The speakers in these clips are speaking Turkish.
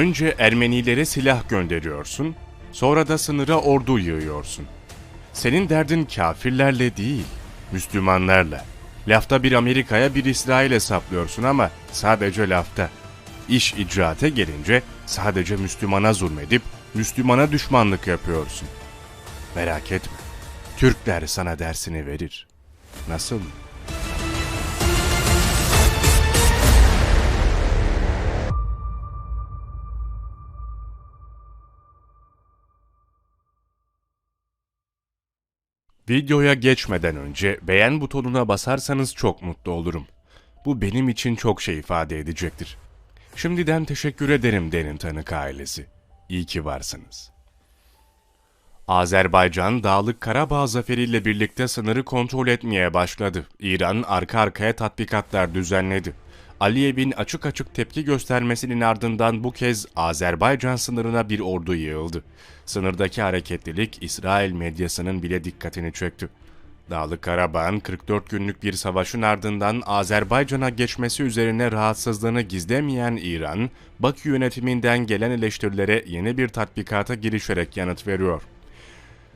Önce Ermenilere silah gönderiyorsun, sonra da sınıra ordu yığıyorsun. Senin derdin kafirlerle değil, Müslümanlarla. Lafta bir Amerika'ya bir İsrail'e saplıyorsun ama sadece lafta. İş icraate gelince sadece Müslümana zulmedip Müslümana düşmanlık yapıyorsun. Merak etme. Türkler sana dersini verir. Nasıl mı? Videoya geçmeden önce beğen butonuna basarsanız çok mutlu olurum. Bu benim için çok şey ifade edecektir. Şimdiden teşekkür ederim Derin Tanık ailesi. İyi ki varsınız. Azerbaycan, Dağlık Karabağ zaferiyle birlikte sınırı kontrol etmeye başladı. İran arka arkaya tatbikatlar düzenledi. Aliyev'in açık açık tepki göstermesinin ardından bu kez Azerbaycan sınırına bir ordu yığıldı. Sınırdaki hareketlilik İsrail medyasının bile dikkatini çekti. Dağlık Karabağ'ın 44 günlük bir savaşın ardından Azerbaycan'a geçmesi üzerine rahatsızlığını gizlemeyen İran, Bakü yönetiminden gelen eleştirilere yeni bir tatbikata girişerek yanıt veriyor.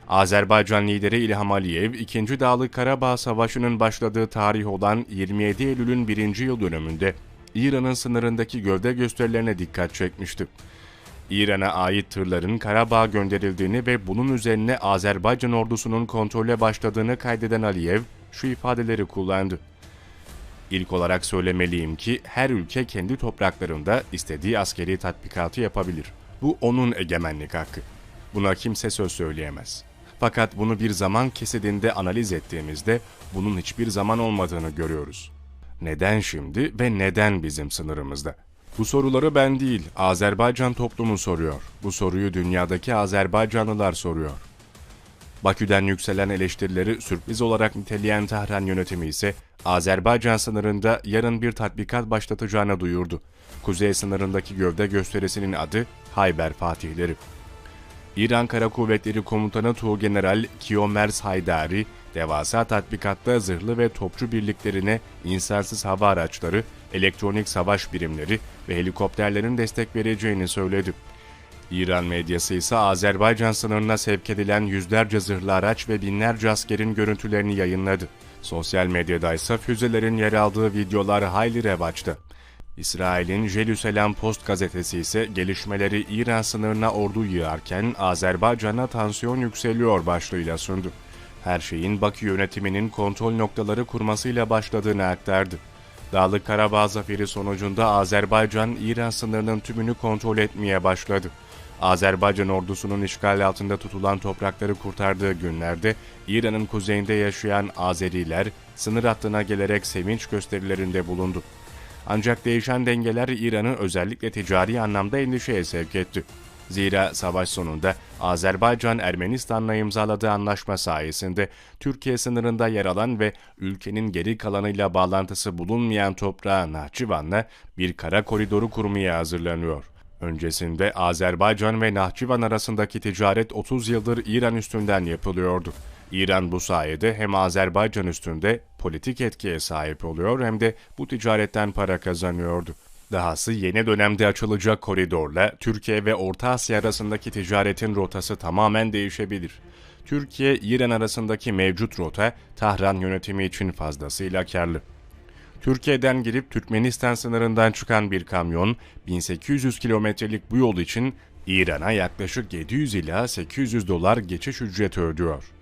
Azerbaycan lideri İlham Aliyev, 2. Dağlık Karabağ Savaşı'nın başladığı tarih olan 27 Eylül'ün 1. yıl dönümünde İran'ın sınırındaki gövde gösterilerine dikkat çekmişti. İran'a ait tırların Karabağ'a gönderildiğini ve bunun üzerine Azerbaycan ordusunun kontrole başladığını kaydeden Aliyev şu ifadeleri kullandı. İlk olarak söylemeliyim ki her ülke kendi topraklarında istediği askeri tatbikatı yapabilir. Bu onun egemenlik hakkı. Buna kimse söz söyleyemez. Fakat bunu bir zaman kesidinde analiz ettiğimizde bunun hiçbir zaman olmadığını görüyoruz. Neden şimdi ve neden bizim sınırımızda? Bu soruları ben değil, Azerbaycan toplumu soruyor. Bu soruyu dünyadaki Azerbaycanlılar soruyor. Bakü'den yükselen eleştirileri sürpriz olarak niteleyen Tahran yönetimi ise Azerbaycan sınırında yarın bir tatbikat başlatacağını duyurdu. Kuzey sınırındaki gövde gösterisinin adı Hayber Fatihleri. İran Kara Kuvvetleri Komutanı Tuğgeneral Kiomers Haydari, devasa tatbikatta zırhlı ve topçu birliklerine insansız hava araçları, elektronik savaş birimleri ve helikopterlerin destek vereceğini söyledi. İran medyası ise Azerbaycan sınırına sevk edilen yüzlerce zırhlı araç ve binlerce askerin görüntülerini yayınladı. Sosyal medyada ise füzelerin yer aldığı videolar hayli revaçta. İsrail'in Jerusalem Post gazetesi ise gelişmeleri İran sınırına ordu yığarken Azerbaycan'a tansiyon yükseliyor başlığıyla sundu. Her şeyin Bakü yönetiminin kontrol noktaları kurmasıyla başladığını aktardı. Dağlık Karabağ zaferi sonucunda Azerbaycan, İran sınırının tümünü kontrol etmeye başladı. Azerbaycan ordusunun işgal altında tutulan toprakları kurtardığı günlerde İran'ın kuzeyinde yaşayan Azeriler sınır hattına gelerek sevinç gösterilerinde bulundu. Ancak değişen dengeler İran'ı özellikle ticari anlamda endişeye sevk etti. Zira savaş sonunda Azerbaycan Ermenistan'la imzaladığı anlaşma sayesinde Türkiye sınırında yer alan ve ülkenin geri kalanıyla bağlantısı bulunmayan toprağı Nahçıvan'la bir kara koridoru kurmaya hazırlanıyor. Öncesinde Azerbaycan ve Nahçıvan arasındaki ticaret 30 yıldır İran üstünden yapılıyordu. İran bu sayede hem Azerbaycan üstünde politik etkiye sahip oluyor hem de bu ticaretten para kazanıyordu. Dahası yeni dönemde açılacak koridorla Türkiye ve Orta Asya arasındaki ticaretin rotası tamamen değişebilir. Türkiye-İran arasındaki mevcut rota Tahran yönetimi için fazlasıyla karlı. Türkiye'den girip Türkmenistan sınırından çıkan bir kamyon 1800 kilometrelik bu yol için İran'a yaklaşık 700 ila 800 dolar geçiş ücreti ödüyor.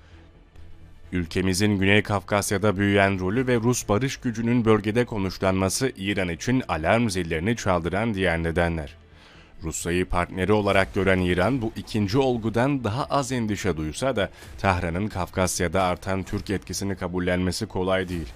Ülkemizin Güney Kafkasya'da büyüyen rolü ve Rus barış gücünün bölgede konuşlanması İran için alarm zillerini çaldıran diğer nedenler. Rusya'yı partneri olarak gören İran bu ikinci olgudan daha az endişe duysa da Tahran'ın Kafkasya'da artan Türk etkisini kabullenmesi kolay değil.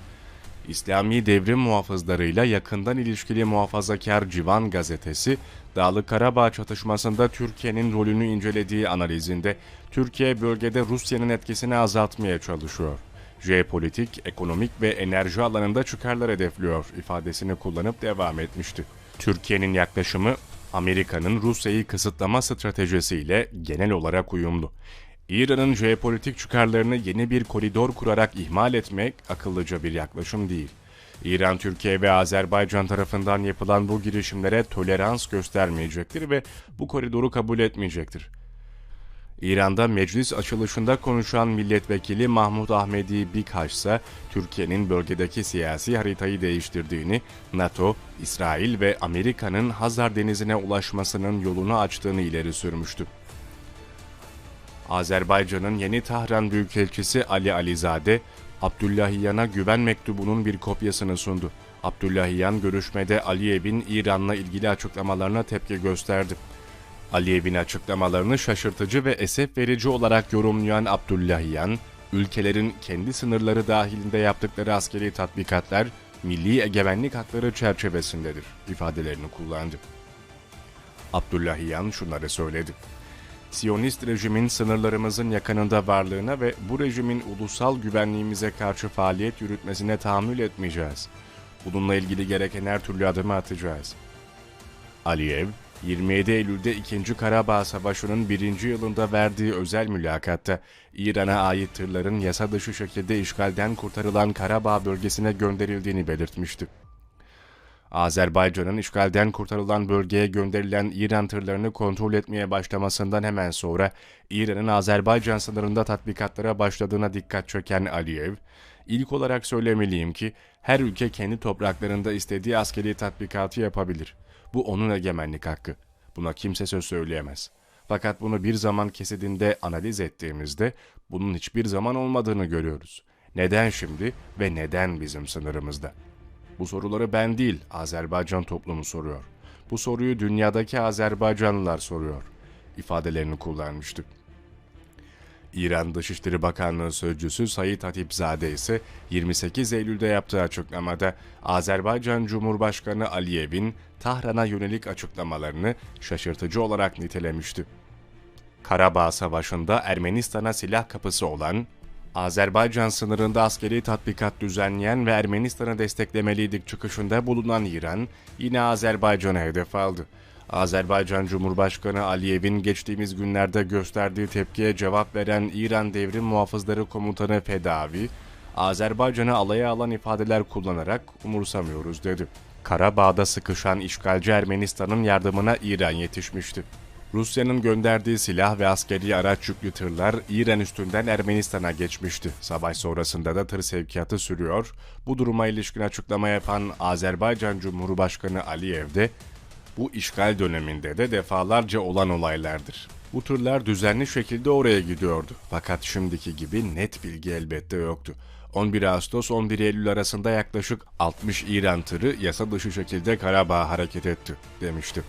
İslami devrim muhafızlarıyla yakından ilişkili muhafazakar Civan gazetesi, Dağlık Karabağ çatışmasında Türkiye'nin rolünü incelediği analizinde Türkiye bölgede Rusya'nın etkisini azaltmaya çalışıyor. Jeopolitik, ekonomik ve enerji alanında çıkarlar hedefliyor ifadesini kullanıp devam etmişti. Türkiye'nin yaklaşımı Amerika'nın Rusya'yı kısıtlama stratejisiyle genel olarak uyumlu. İran'ın jeopolitik çıkarlarını yeni bir koridor kurarak ihmal etmek akıllıca bir yaklaşım değil. İran, Türkiye ve Azerbaycan tarafından yapılan bu girişimlere tolerans göstermeyecektir ve bu koridoru kabul etmeyecektir. İran'da meclis açılışında konuşan milletvekili Mahmut Ahmedi Bikhaş ise Türkiye'nin bölgedeki siyasi haritayı değiştirdiğini, NATO, İsrail ve Amerika'nın Hazar Denizi'ne ulaşmasının yolunu açtığını ileri sürmüştü. Azerbaycan'ın yeni Tahran Büyükelçisi Ali Alizade, Abdullahiyan'a güven mektubunun bir kopyasını sundu. Abdullahiyan görüşmede Aliyev'in İran'la ilgili açıklamalarına tepki gösterdi. Aliyev'in açıklamalarını şaşırtıcı ve esef verici olarak yorumlayan Abdullahiyan, ülkelerin kendi sınırları dahilinde yaptıkları askeri tatbikatlar milli egemenlik hakları çerçevesindedir ifadelerini kullandı. Abdullahiyan şunları söyledi. Siyonist rejimin sınırlarımızın yakınında varlığına ve bu rejimin ulusal güvenliğimize karşı faaliyet yürütmesine tahammül etmeyeceğiz. Bununla ilgili gereken her türlü adımı atacağız. Aliyev, 27 Eylül'de 2. Karabağ Savaşı'nın birinci yılında verdiği özel mülakatta İran'a ait tırların yasa dışı şekilde işgalden kurtarılan Karabağ bölgesine gönderildiğini belirtmişti. Azerbaycan'ın işgalden kurtarılan bölgeye gönderilen İran tırlarını kontrol etmeye başlamasından hemen sonra İran'ın Azerbaycan sınırında tatbikatlara başladığına dikkat çeken Aliyev, ilk olarak söylemeliyim ki her ülke kendi topraklarında istediği askeri tatbikatı yapabilir. Bu onun egemenlik hakkı. Buna kimse söz söyleyemez. Fakat bunu bir zaman kesidinde analiz ettiğimizde bunun hiçbir zaman olmadığını görüyoruz. Neden şimdi ve neden bizim sınırımızda?'' Bu soruları ben değil, Azerbaycan toplumu soruyor. Bu soruyu dünyadaki Azerbaycanlılar soruyor. ifadelerini kullanmıştı. İran Dışişleri Bakanlığı Sözcüsü Sayit Hatipzade ise 28 Eylül'de yaptığı açıklamada Azerbaycan Cumhurbaşkanı Aliyev'in Tahran'a yönelik açıklamalarını şaşırtıcı olarak nitelemişti. Karabağ Savaşı'nda Ermenistan'a silah kapısı olan Azerbaycan sınırında askeri tatbikat düzenleyen ve Ermenistan'ı desteklemeliydik çıkışında bulunan İran, yine Azerbaycan'a hedef aldı. Azerbaycan Cumhurbaşkanı Aliyev'in geçtiğimiz günlerde gösterdiği tepkiye cevap veren İran Devrim Muhafızları Komutanı Fedavi, Azerbaycan'ı alaya alan ifadeler kullanarak umursamıyoruz dedi. Karabağ'da sıkışan işgalci Ermenistan'ın yardımına İran yetişmişti. Rusya'nın gönderdiği silah ve askeri araç yüklü tırlar İran üstünden Ermenistan'a geçmişti. Savaş sonrasında da tır sevkiyatı sürüyor. Bu duruma ilişkin açıklama yapan Azerbaycan Cumhurbaşkanı Aliyev de bu işgal döneminde de defalarca olan olaylardır. Bu tırlar düzenli şekilde oraya gidiyordu. Fakat şimdiki gibi net bilgi elbette yoktu. 11 Ağustos 11 Eylül arasında yaklaşık 60 İran tırı yasa dışı şekilde Karabağ'a hareket etti demişti.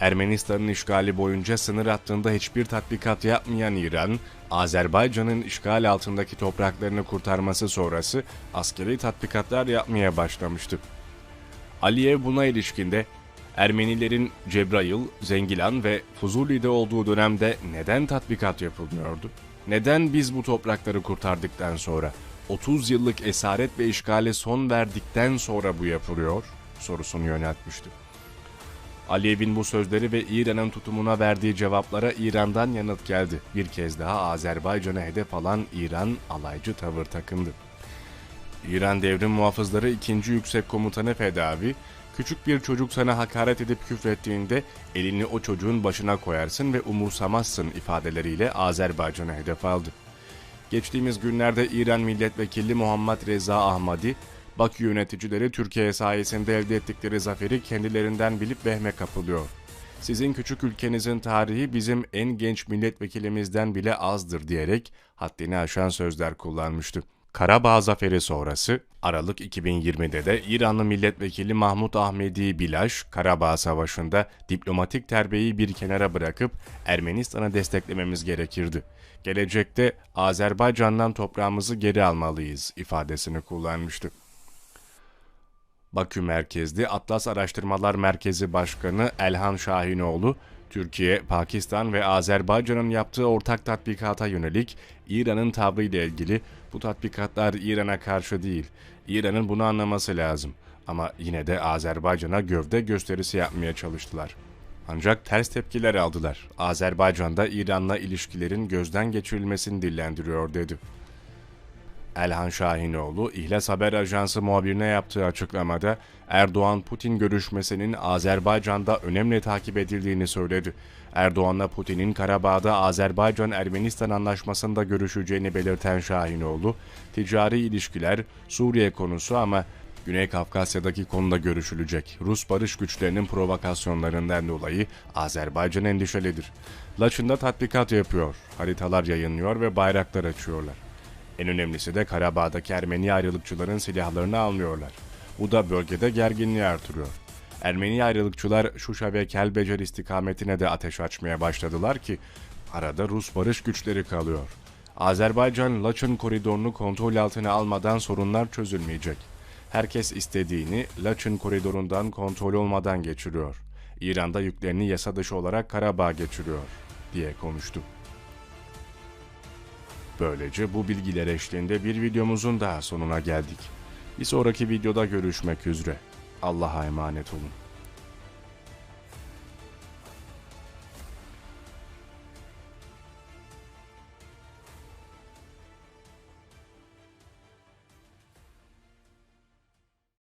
Ermenistan'ın işgali boyunca sınır hattında hiçbir tatbikat yapmayan İran, Azerbaycan'ın işgal altındaki topraklarını kurtarması sonrası askeri tatbikatlar yapmaya başlamıştı. Aliyev buna ilişkinde Ermenilerin Cebrail, Zengilan ve Fuzuli'de olduğu dönemde neden tatbikat yapılmıyordu? Neden biz bu toprakları kurtardıktan sonra, 30 yıllık esaret ve işgale son verdikten sonra bu yapılıyor? sorusunu yöneltmişti. Aliyev'in bu sözleri ve İran'ın tutumuna verdiği cevaplara İran'dan yanıt geldi. Bir kez daha Azerbaycan'a hedef alan İran alaycı tavır takındı. İran Devrim Muhafızları 2. Yüksek Komutanı Fedavi, küçük bir çocuk sana hakaret edip küfrettiğinde elini o çocuğun başına koyarsın ve umursamazsın ifadeleriyle Azerbaycan'a hedef aldı. Geçtiğimiz günlerde İran Milletvekili Muhammed Reza Ahmadi, Bakü yöneticileri Türkiye sayesinde elde ettikleri zaferi kendilerinden bilip vehme kapılıyor. Sizin küçük ülkenizin tarihi bizim en genç milletvekilimizden bile azdır diyerek haddini aşan sözler kullanmıştı. Karabağ zaferi sonrası Aralık 2020'de de İranlı milletvekili Mahmut Ahmedi Bilaş, Karabağ Savaşı'nda diplomatik terbiyeyi bir kenara bırakıp Ermenistan'ı desteklememiz gerekirdi. Gelecekte Azerbaycan'dan toprağımızı geri almalıyız ifadesini kullanmıştı. Bakü merkezli Atlas Araştırmalar Merkezi Başkanı Elhan Şahinoğlu, Türkiye, Pakistan ve Azerbaycan'ın yaptığı ortak tatbikata yönelik İran'ın tavrıyla ilgili bu tatbikatlar İran'a karşı değil, İran'ın bunu anlaması lazım. Ama yine de Azerbaycan'a gövde gösterisi yapmaya çalıştılar. Ancak ters tepkiler aldılar. Azerbaycan'da İran'la ilişkilerin gözden geçirilmesini dillendiriyor dedi. Elhan Şahinoğlu, İhlas Haber Ajansı muhabirine yaptığı açıklamada Erdoğan-Putin görüşmesinin Azerbaycan'da önemli takip edildiğini söyledi. Erdoğan'la Putin'in Karabağ'da Azerbaycan-Ermenistan anlaşmasında görüşeceğini belirten Şahinoğlu, ticari ilişkiler Suriye konusu ama Güney Kafkasya'daki konuda görüşülecek. Rus barış güçlerinin provokasyonlarından dolayı Azerbaycan endişelidir. Laçın'da tatbikat yapıyor, haritalar yayınlıyor ve bayraklar açıyorlar. En önemlisi de Karabağ'daki Ermeni ayrılıkçıların silahlarını almıyorlar. Bu da bölgede gerginliği artırıyor. Ermeni ayrılıkçılar Şuşa ve Kelbecer istikametine de ateş açmaya başladılar ki arada Rus barış güçleri kalıyor. Azerbaycan Laçın koridorunu kontrol altına almadan sorunlar çözülmeyecek. Herkes istediğini Laçın koridorundan kontrol olmadan geçiriyor. İran'da yüklerini yasa dışı olarak Karabağ geçiriyor diye konuştu. Böylece bu bilgiler eşliğinde bir videomuzun daha sonuna geldik. Bir sonraki videoda görüşmek üzere. Allah'a emanet olun.